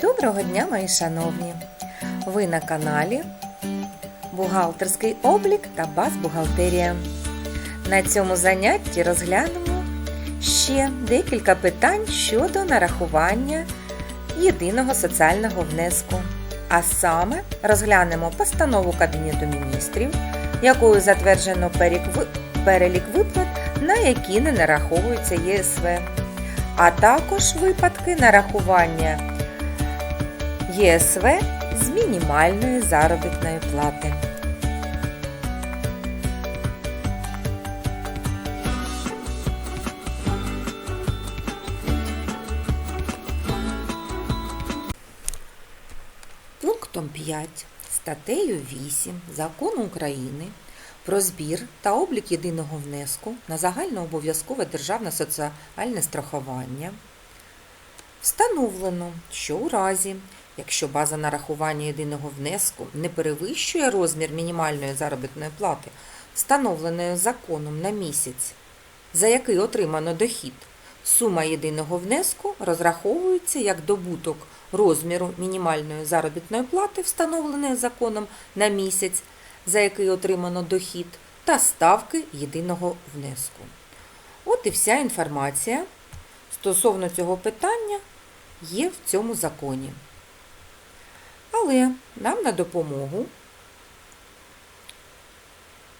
Доброго дня, мої шановні! Ви на каналі Бухгалтерський облік та Базбухгалтерія. На цьому занятті розглянемо ще декілька питань щодо нарахування єдиного соціального внеску. А саме розглянемо постанову Кабінету міністрів, якою затверджено перелік виплат, на які не нараховується ЄСВ, а також випадки нарахування ЄСВ з мінімальної заробітної плати. Пунктом 5 статтею 8 Закону України про збір та облік єдиного внеску на загальнообов'язкове державне соціальне страхування Встановлено, що у разі, якщо база нарахування єдиного внеску не перевищує розмір мінімальної заробітної плати, встановленої законом на місяць, за який отримано дохід, сума єдиного внеску розраховується як добуток розміру мінімальної заробітної плати, встановленої законом на місяць, за який отримано дохід, та ставки єдиного внеску. От і вся інформація стосовно цього питання є в цьому законі. Але нам на допомогу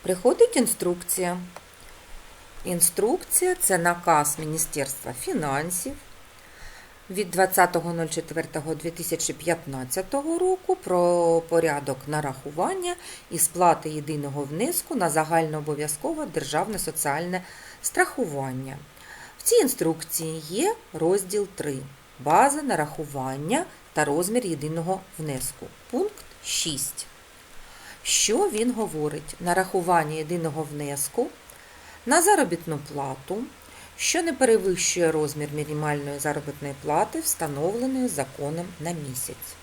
приходить інструкція. Інструкція це наказ Міністерства фінансів від 20.04.2015 року про порядок нарахування і сплати єдиного внеску на загальнообов'язкове державне соціальне страхування. В цій інструкції є розділ 3 база нарахування та розмір єдиного внеску. Пункт 6. Що він говорить? Нарахування єдиного внеску на заробітну плату, що не перевищує розмір мінімальної заробітної плати, встановленої законом на місяць.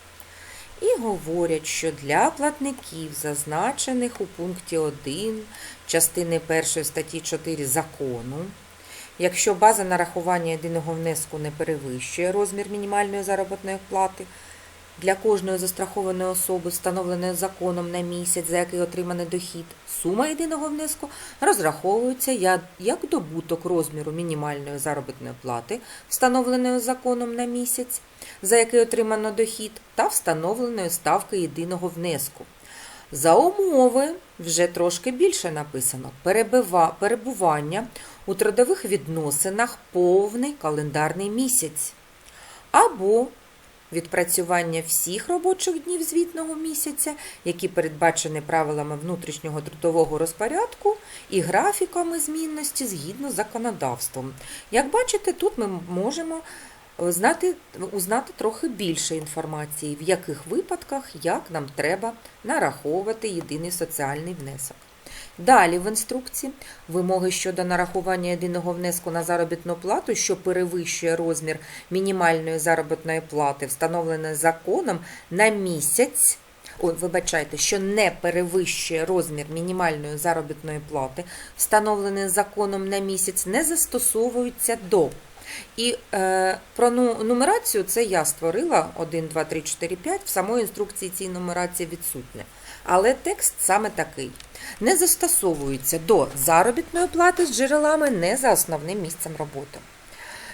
І говорять, що для платників, зазначених у пункті 1 частини 1 статті 4 закону, Якщо база нарахування єдиного внеску не перевищує розмір мінімальної заробітної плати для кожної застрахованої особи, встановленої законом на місяць, за який отриманий дохід, сума єдиного внеску розраховується як добуток розміру мінімальної заробітної плати, встановленої законом на місяць, за який отримано дохід, та встановленої ставки єдиного внеску. За умови вже трошки більше написано перебива- перебування у трудових відносинах повний календарний місяць або відпрацювання всіх робочих днів звітного місяця, які передбачені правилами внутрішнього трудового розпорядку і графіками змінності згідно з законодавством. Як бачите, тут ми можемо е, знати, узнати трохи більше інформації, в яких випадках як нам треба нараховувати єдиний соціальний внесок. Далі в інструкції вимоги щодо нарахування єдиного внеску на заробітну плату, що перевищує розмір мінімальної заробітної плати, встановленої законом на місяць. Ой, вибачайте, що не перевищує розмір мінімальної заробітної плати, встановлений законом на місяць, не застосовуються до. І е, про ну, нумерацію це я створила 1, 2, 3, 4, 5. В самої інструкції цій нумерації відсутня. Але текст саме такий. Не застосовується до заробітної плати з джерелами не за основним місцем роботи.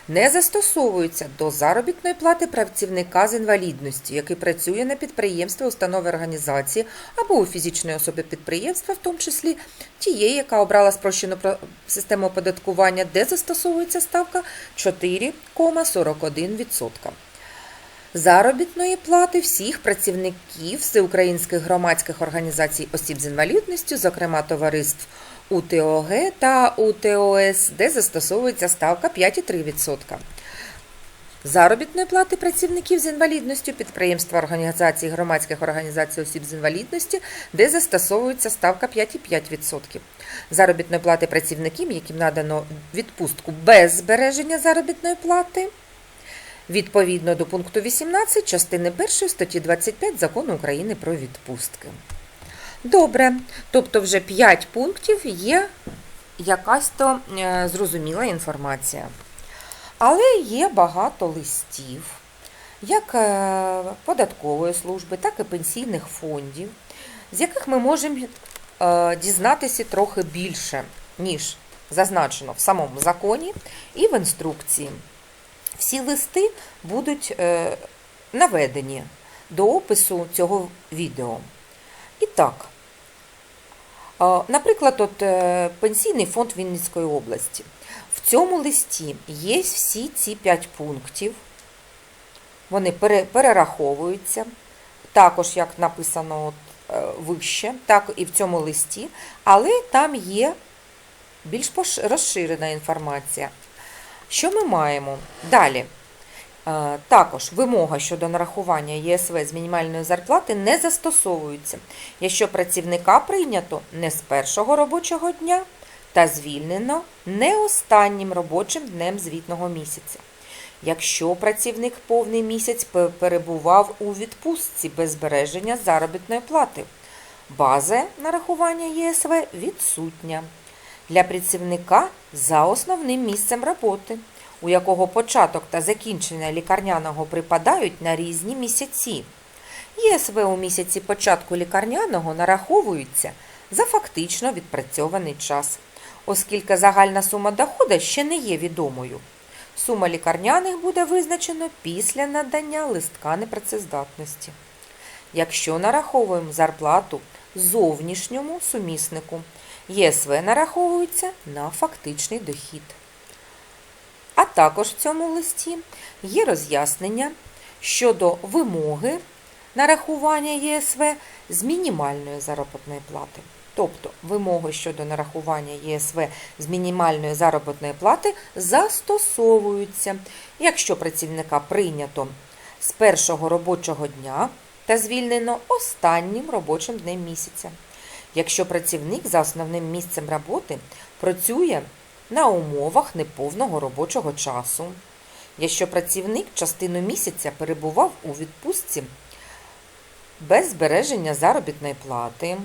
Не застосовується до заробітної плати працівника з інвалідності, який працює на підприємстві, установи організації або у фізичної особи підприємства, в тому числі тієї, яка обрала спрощену систему оподаткування, де застосовується ставка 4,41%. Заробітної плати всіх працівників всеукраїнських громадських організацій осіб з інвалідністю, зокрема товариств УТОГ та УТОС, де застосовується ставка 5,3%. Заробітної плати працівників з інвалідністю підприємства організацій громадських організацій осіб з інвалідності, де застосовується ставка 5,5%. Заробітної плати працівників, яким надано відпустку без збереження заробітної плати. Відповідно до пункту 18 частини 1 статті 25 Закону України про відпустки. Добре, тобто вже 5 пунктів є якась то е, зрозуміла інформація. Але є багато листів, як е, податкової служби, так і пенсійних фондів, з яких ми можемо е, дізнатися трохи більше, ніж зазначено в самому законі і в інструкції. Всі листи будуть е, наведені до опису цього відео. І так, наприклад, от е, Пенсійний фонд Вінницької області. В цьому листі є всі ці 5 пунктів. Вони пере- перераховуються. Також, як написано от, е, вище, так і в цьому листі, але там є більш розширена інформація. Що ми маємо? Далі. Е, Також вимога щодо нарахування ЄСВ з мінімальної зарплати не застосовується, якщо працівника прийнято не з першого робочого дня та звільнено не останнім робочим днем звітного місяця. Якщо працівник повний місяць перебував у відпустці без збереження заробітної плати, база нарахування ЄСВ відсутня для працівника за основним місцем роботи, у якого початок та закінчення лікарняного припадають на різні місяці. ЄСВ у місяці початку лікарняного нараховується за фактично відпрацьований час, оскільки загальна сума доходу ще не є відомою. Сума лікарняних буде визначено після надання листка непрацездатності. Якщо нараховуємо зарплату зовнішньому суміснику, ЄСВ нараховується на фактичний дохід. А також в цьому листі є роз'яснення щодо вимоги нарахування ЄСВ з мінімальної заробітної плати. Тобто вимоги щодо нарахування ЄСВ з мінімальної заробітної плати застосовуються, якщо працівника прийнято з першого робочого дня та звільнено останнім робочим днем місяця. Якщо працівник за основним місцем роботи працює на умовах неповного робочого часу, якщо працівник частину місяця перебував у відпустці без збереження заробітної плати,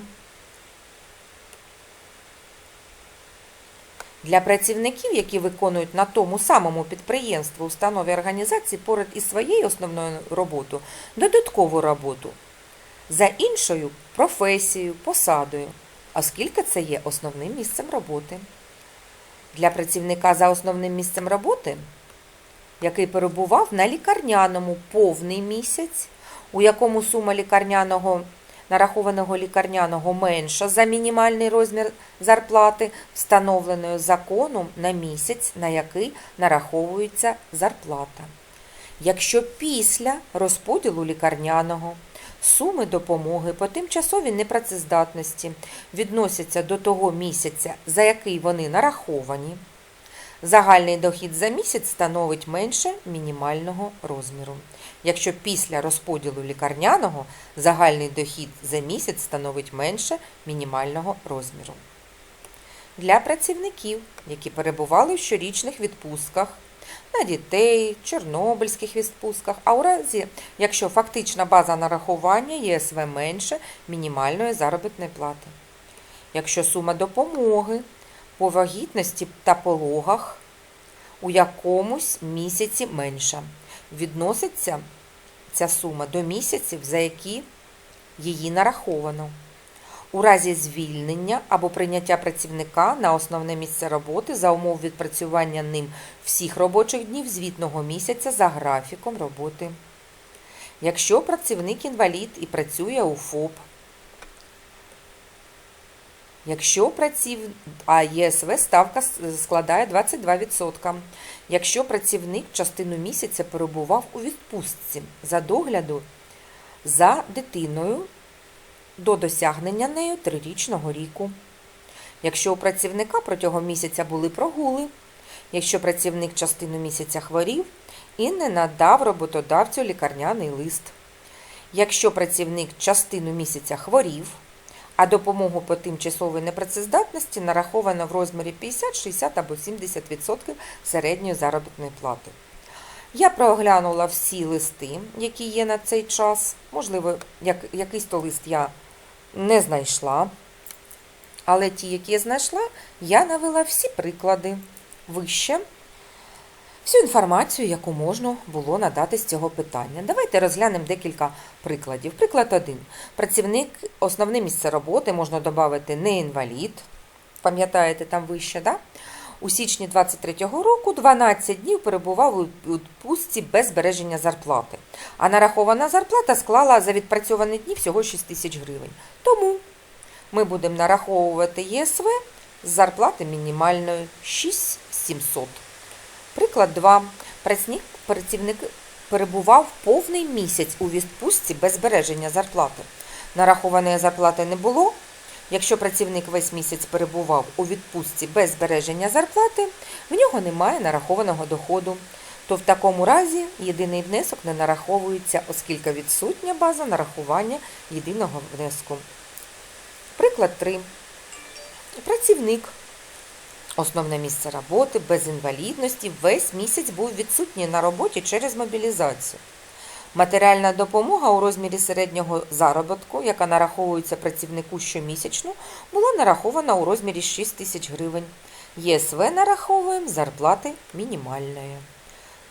Для працівників, які виконують на тому самому підприємстві, установі організації поряд із своєю основною роботою додаткову роботу за іншою професією, посадою, оскільки це є основним місцем роботи. Для працівника за основним місцем роботи, який перебував на лікарняному повний місяць, у якому сума лікарняного нарахованого лікарняного менша за мінімальний розмір зарплати, встановленої законом на місяць, на який нараховується зарплата. Якщо після розподілу лікарняного суми допомоги по тимчасовій непрацездатності відносяться до того місяця, за який вони нараховані, Загальний дохід за місяць становить менше мінімального розміру. Якщо після розподілу лікарняного загальний дохід за місяць становить менше мінімального розміру. Для працівників, які перебували в щорічних відпустках на дітей, чорнобильських відпустках, а у разі, якщо фактична база нарахування ЄСВ менше мінімальної заробітної плати. Якщо сума допомоги по вагітності та пологах у якомусь місяці менша. Відноситься ця сума до місяців, за які її нараховано. У разі звільнення або прийняття працівника на основне місце роботи за умов відпрацювання ним всіх робочих днів звітного місяця за графіком роботи. Якщо працівник інвалід і працює у ФОП, Якщо праців... а ЄСВ ставка складає 22%. Якщо працівник частину місяця перебував у відпустці за догляду за дитиною до досягнення нею трирічного ріку. Якщо у працівника протягом місяця були прогули, якщо працівник частину місяця хворів і не надав роботодавцю лікарняний лист. Якщо працівник частину місяця хворів, а допомогу по тимчасовій непрацездатності нараховано в розмірі 50, 60 або 70% середньої заробітної плати. Я проглянула всі листи, які є на цей час. Можливо, як, якийсь то лист я не знайшла. Але ті, які я знайшла, я навела всі приклади вище. всю інформацію, яку можна було надати з цього питання. Давайте розглянемо декілька прикладів. Приклад 1. Працівник, основне місце роботи можна додати не інвалід. Пам'ятаєте, там вище, да? У січні 23-го року 12 днів перебував у відпустці без збереження зарплати. А нарахована зарплата склала за відпрацьовані дні всього 6 тисяч гривень. Тому ми будемо нараховувати ЄСВ з зарплати мінімальної 6700. Приклад 2. Працівник, перебував повний місяць у відпустці без збереження зарплати. Нарахованої зарплати не було. Якщо працівник весь місяць перебував у відпустці без збереження зарплати, в нього немає нарахованого доходу. То в такому разі єдиний внесок не нараховується, оскільки відсутня база нарахування єдиного внеску. Приклад 3. Працівник. Основне місце роботи без інвалідності весь місяць був відсутній на роботі через мобілізацію. Матеріальна допомога у розмірі середнього заробітку, яка нараховується працівнику щомісячно, була нарахована у розмірі 6 тисяч гривень. ЄСВ нараховуємо зарплати мінімальної.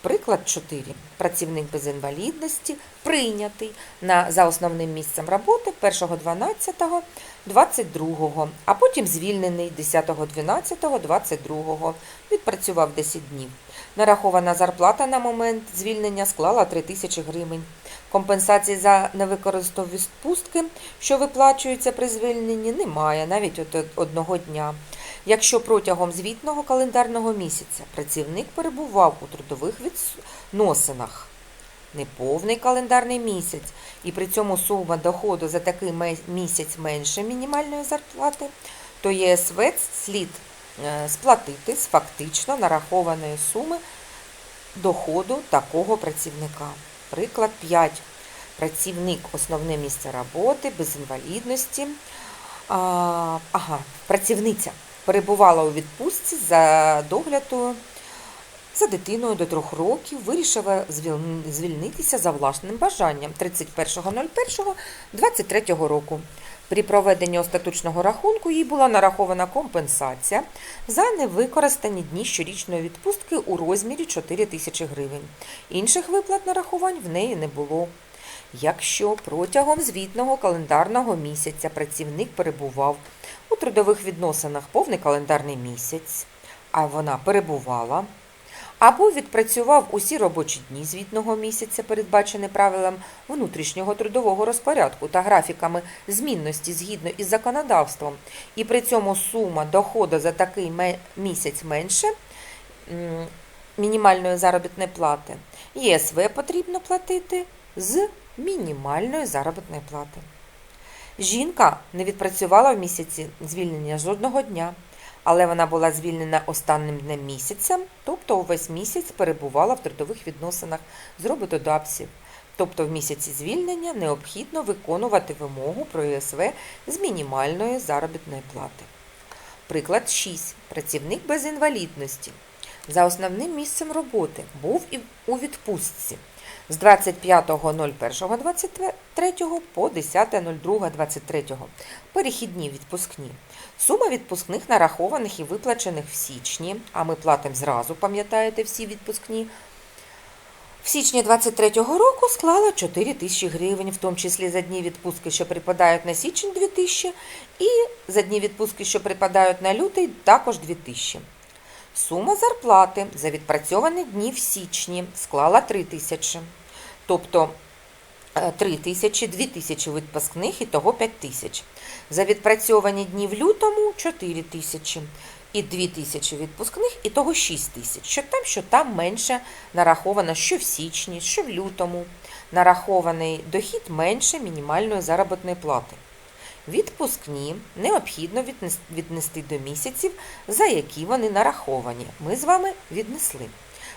Приклад 4. Працівник без інвалідності прийнятий на, за основним місцем роботи 1.12.22, а потім звільнений 10.12.22. Відпрацював 10 днів. Нарахована зарплата на момент звільнення склала 3 тисячі гривень. Компенсації за невикористані відпустки, що виплачуються при звільненні, немає навіть от одного дня. Якщо протягом звітного календарного місяця працівник перебував у трудових відносинах неповний календарний місяць, і при цьому сума доходу за такий місяць менше мінімальної зарплати, то ЄСВ слід сплатити з фактично нарахованої суми доходу такого працівника. Приклад 5. Працівник основне місце роботи без інвалідності. Ага, працівниця перебувала у відпустці за догляду за дитиною до трьох років, вирішила звільнитися за власним бажанням 31.01.23 року. При проведенні остаточного рахунку їй була нарахована компенсація за невикористані дні щорічної відпустки у розмірі 4 тисячі гривень. Інших виплат нарахувань в неї не було. Якщо протягом звітного календарного місяця працівник перебував у трудових відносинах повний календарний місяць, а вона перебувала, або відпрацював усі робочі дні звітного місяця, передбачені правилам внутрішнього трудового розпорядку та графіками змінності згідно із законодавством, і при цьому сума доходу за такий місяць менше мінімальної заробітної плати, ЄСВ потрібно платити з мінімальної заробітної плати. Жінка не відпрацювала в місяці звільнення жодного дня, але вона була звільнена останнім днем місяця, тобто увесь місяць перебувала в трудових відносинах з роботодавців. Тобто в місяці звільнення необхідно виконувати вимогу про ЄСВ з мінімальної заробітної плати. Приклад 6. Працівник без інвалідності. За основним місцем роботи був і у відпустці з 25.01.23 по 10.02.23. Перехідні відпускні. Сума відпускних нарахованих і виплачених в січні, а ми платимо зразу, пам'ятаєте, всі відпускні. В січні 23-го року склала 4 тисячі гривень, в тому числі за дні відпустки, що припадають на січень 2 тисячі, і за дні відпустки, що припадають на лютий, також 2 тисячі. Сума зарплати за відпрацьовані дні в січні склала 3 тисячі. Тобто 3 е, тисячі, 2 тисячі відпускних і того 5 тисяч. За відпрацьовані дні в лютому 4 тисячі. І 2 тисячі відпускних, і того 6 тисяч. Що там, що там менше нараховано, що в січні, що в лютому. Нарахований дохід менше мінімальної заробітної плати. Відпускні необхідно віднести до місяців, за які вони нараховані. Ми з вами віднесли.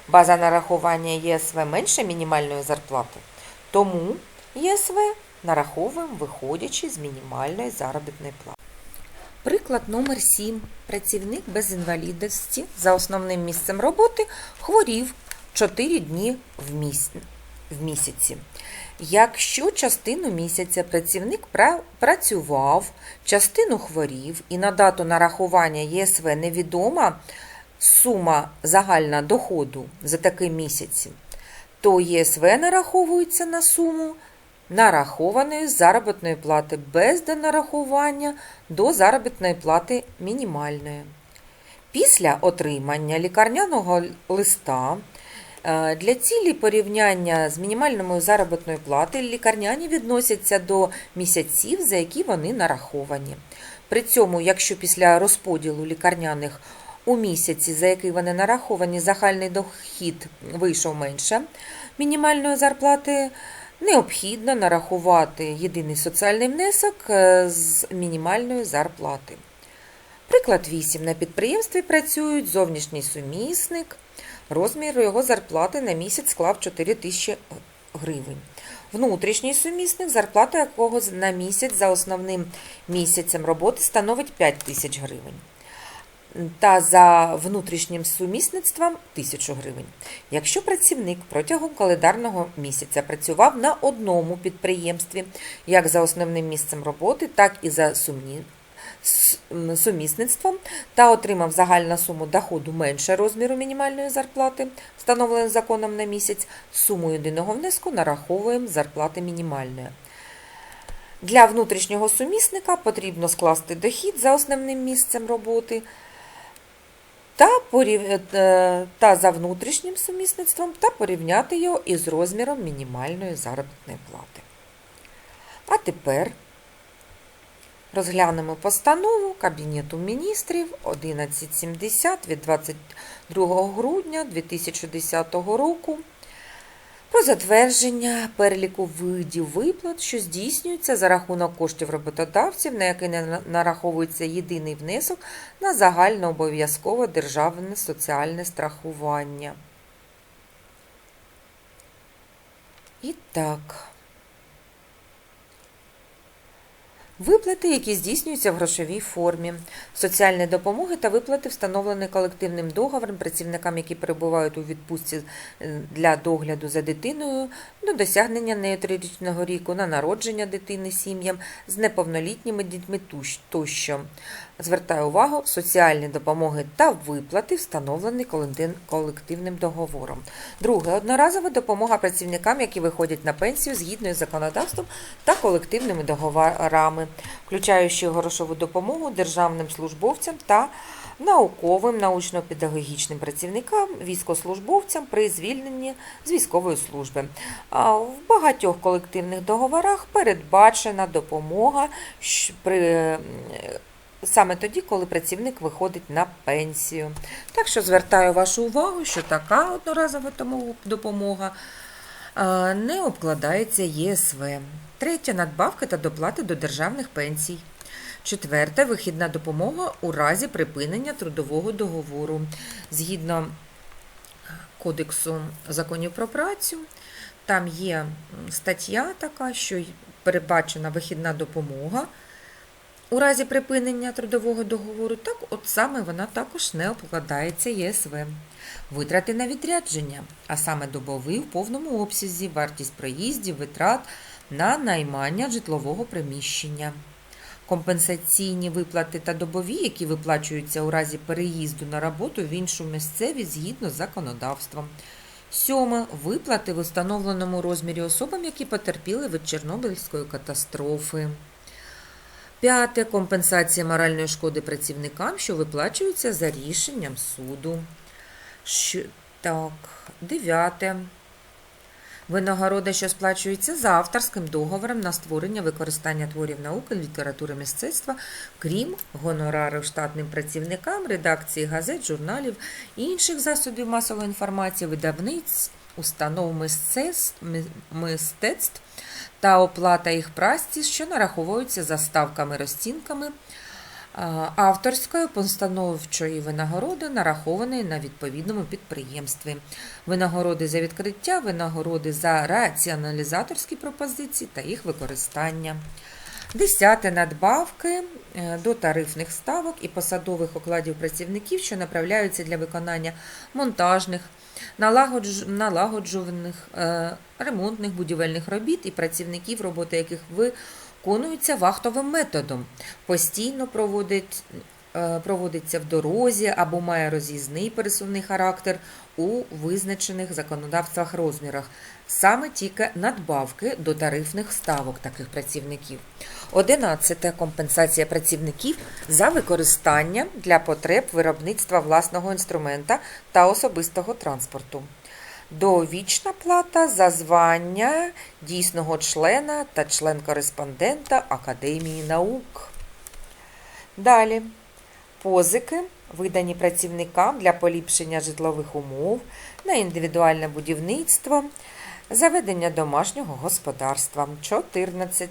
База нарахування ЄСВ менше мінімальної зарплати, тому ЄСВ нараховуємо, виходячи з мінімальної заробітної плати. Приклад номер 7. Працівник без інвалідності за основним місцем роботи хворів 4 дні в місяці. Якщо частину місяця працівник працював, частину хворів і на дату нарахування ЄСВ невідома, сума загальна доходу за такий місяць, то ЄСВ нараховується на суму нарахованої заробітної плати без донарахування до заробітної плати мінімальної. Після отримання лікарняного листа е, для цілі порівняння з мінімальною заробітною плати лікарняні відносяться до місяців, за які вони нараховані. При цьому, якщо після розподілу лікарняних у місяці, за який вони нараховані, загальний дохід вийшов менше мінімальної зарплати, необхідно нарахувати єдиний соціальний внесок е, з мінімальної зарплати. Приклад 8. На підприємстві працюють зовнішній сумісник. Розмір його зарплати на місяць склав 4 тисячі гривень. Внутрішній сумісник, зарплата якого на місяць за основним місяцем роботи становить 5 тисяч гривень. Та за внутрішнім сумісництвом 1000 гривень. Якщо працівник протягом календарного місяця працював на одному підприємстві, як за основним місцем роботи, так і за сумні сумісництвом та отримав загальну суму доходу менше розміру мінімальної зарплати, встановленої законом на місяць, суму єдиного внеску нараховуємо зарплати мінімальної. Для внутрішнього сумісника потрібно скласти дохід за основним місцем роботи та, порів... е, та за внутрішнім сумісництвом та порівняти його із розміром мінімальної заробітної плати. А тепер Розглянемо постанову Кабінету міністрів 1170 від 22 грудня 2010 року про затвердження переліку видів виплат, що здійснюються за рахунок коштів роботодавців, на який не нараховується єдиний внесок на загальнообов'язкове державне соціальне страхування. І так. Виплати, які здійснюються в грошовій формі, соціальні допомоги та виплати, встановлені колективним договором працівникам, які перебувають у відпустці е, для догляду за дитиною до досягнення нею трирічного ріку, на народження дитини сім'ям з неповнолітніми дітьми тощо. Звертаю увагу, соціальні допомоги та виплати, встановлені колективним договором. Друге одноразова допомога працівникам, які виходять на пенсію згідно із законодавством та колективними договорами, включаючи грошову допомогу державним службовцям та науковим научно-педагогічним працівникам, військовослужбовцям при звільненні з військової служби. А В багатьох колективних договорах передбачена допомога при саме тоді, коли працівник виходить на пенсію. Так що звертаю вашу увагу, що така одноразова допомога не обкладається ЄСВ. Третє надбавки та доплати до державних пенсій. Четверте вихідна допомога у разі припинення трудового договору. Згідно Кодексу законів про працю, там є стаття така, що передбачена вихідна допомога у разі припинення трудового договору, так от саме вона також не обкладається ЄСВ. Витрати на відрядження, а саме добовий в повному обсязі, вартість проїздів, витрат на наймання житлового приміщення. Компенсаційні виплати та добові, які виплачуються у разі переїзду на роботу в іншу місцевість згідно з законодавством. Сьоме виплати в установленому розмірі особам, які потерпіли від Чорнобильської катастрофи. П'яте компенсація моральної шкоди працівникам, що виплачуються за рішенням суду. Що... Так, дев'яте. Винагорода, що сплачується за авторським договором на створення використання творів науки, літератури мистецтва, крім гонорарів штатним працівникам, редакції газет, журналів інших засобів масової інформації, видавниць, установ мистецтв, мистецтв та оплата їх праці, що нараховуються за ставками розцінками авторської постановчої винагороди, нарахованої на відповідному підприємстві, винагороди за відкриття, винагороди за раціоналізаторські пропозиції та їх використання. Десяте надбавки е, до тарифних ставок і посадових окладів працівників, що направляються для виконання монтажних, налагоджуваних, е, ремонтних будівельних робіт і працівників, роботи яких виконуються вахтовим методом, постійно проводять е, проводиться в дорозі або має роз'їзний пересувний характер у визначених законодавствах розмірах, саме тільки надбавки до тарифних ставок таких працівників. 11. Компенсація працівників за використання для потреб виробництва власного інструмента та особистого транспорту. Довічна плата за звання дійсного члена та член-кореспондента Академії наук. Далі. Позики, видані працівникам для поліпшення житлових умов на індивідуальне будівництво, заведення домашнього господарства. 14.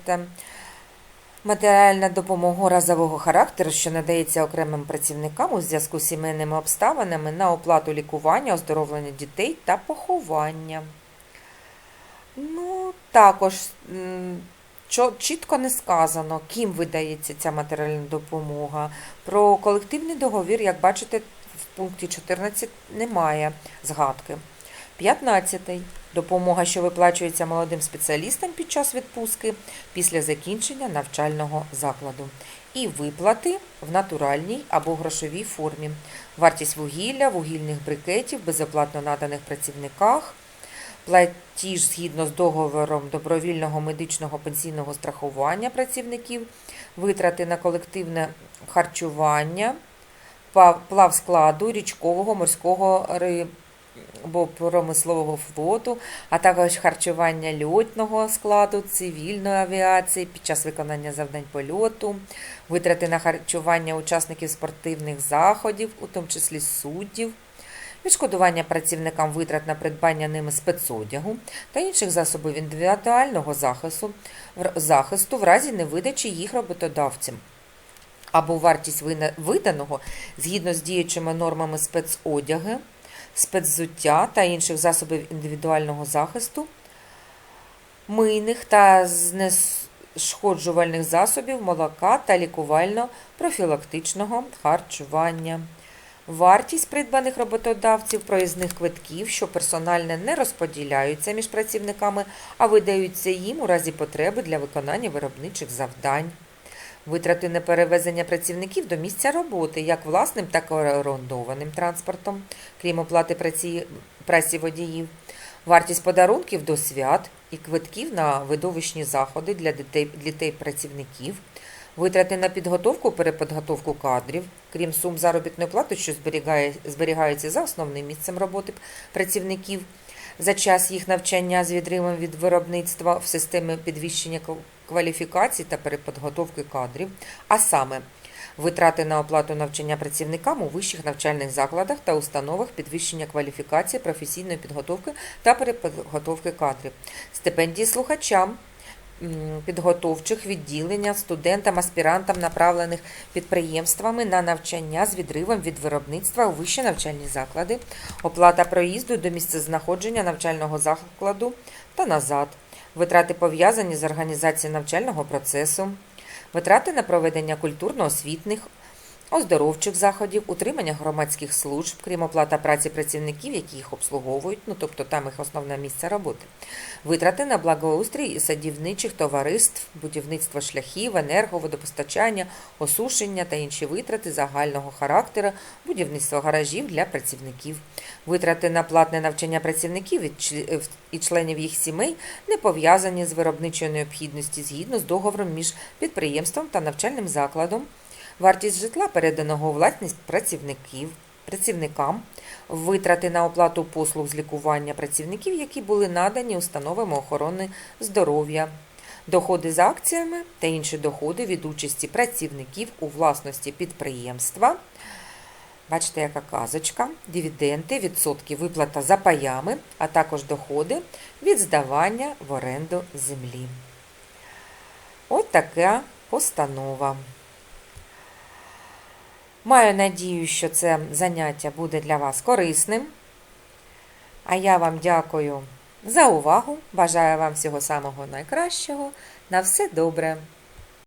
Матеріальна допомога разового характеру, що надається окремим працівникам у зв'язку з сімейними обставинами на оплату лікування, оздоровлення дітей та поховання. Ну, також чітко не сказано, ким видається ця матеріальна допомога. Про колективний договір, як бачите, в пункті 14 немає згадки. 15. Допомога, що виплачується молодим спеціалістам під час відпустки після закінчення навчального закладу. І виплати в натуральній або грошовій формі. Вартість вугілля, вугільних брикетів, безоплатно наданих працівниках, платіж згідно з договором добровільного медичного пенсійного страхування працівників, витрати на колективне харчування, плав складу річкового, морського або промислового флоту, а також харчування льотного складу цивільної авіації під час виконання завдань польоту, витрати на харчування учасників спортивних заходів, у тому числі суддів, відшкодування працівникам витрат на придбання ними спецодягу та інших засобів індивідуального захисту, захисту в разі невидачі їх роботодавцям. Або вартість виданого згідно з діючими нормами спецодяги, спецзуття та інших засобів індивідуального захисту, мийних та знешкоджувальних засобів молока та лікувально-профілактичного харчування. Вартість придбаних роботодавців проїзних квитків, що персонально не розподіляються між працівниками, а видаються їм у разі потреби для виконання виробничих завдань. Витрати на перевезення працівників до місця роботи, як власним, так і орендованим транспортом, крім оплати праці, праці водіїв, вартість подарунків до свят і квитків на видовищні заходи для дітей, дітей працівників, витрати на підготовку, переподготовку кадрів, крім сум заробітної плати, що зберігає, зберігаються за основним місцем роботи працівників, за час їх навчання з відривом від виробництва в системі підвищення кв- кваліфікації та переподготовки кадрів, а саме витрати на оплату навчання працівникам у вищих навчальних закладах та установах підвищення кваліфікації, професійної підготовки та переподготовки кадрів, стипендії слухачам. Підготовчих відділення студентам, аспірантам, направлених підприємствами на навчання з відривом від виробництва у вищі навчальні заклади, оплата проїзду до місцезнаходження навчального закладу та назад, витрати пов'язані з організацією навчального процесу, витрати на проведення культурно-освітних, оздоровчих заходів, утримання громадських служб, крім оплата праці працівників, які їх обслуговують, ну тобто там їх основне місце роботи, витрати на благоустрій садівничих товариств, будівництво шляхів, енерго, водопостачання, осушення та інші витрати загального характеру, будівництво гаражів для працівників, витрати на платне навчання працівників і і членів їх сімей не пов'язані з виробничою необхідністю згідно з договором між підприємством та навчальним закладом, вартість житла переданого у власність працівників. Працівникам витрати на оплату послуг з лікування працівників, які були надані установами охорони здоров'я, доходи за акціями та інші доходи від участі працівників у власності підприємства. Бачите, яка казочка, дивіденди, відсотки виплата за паями, а також доходи від здавання в оренду землі. От така постанова. Маю надію, що це заняття буде для вас корисним. А я вам дякую за увагу. Бажаю вам всього самого найкращого. На все добре!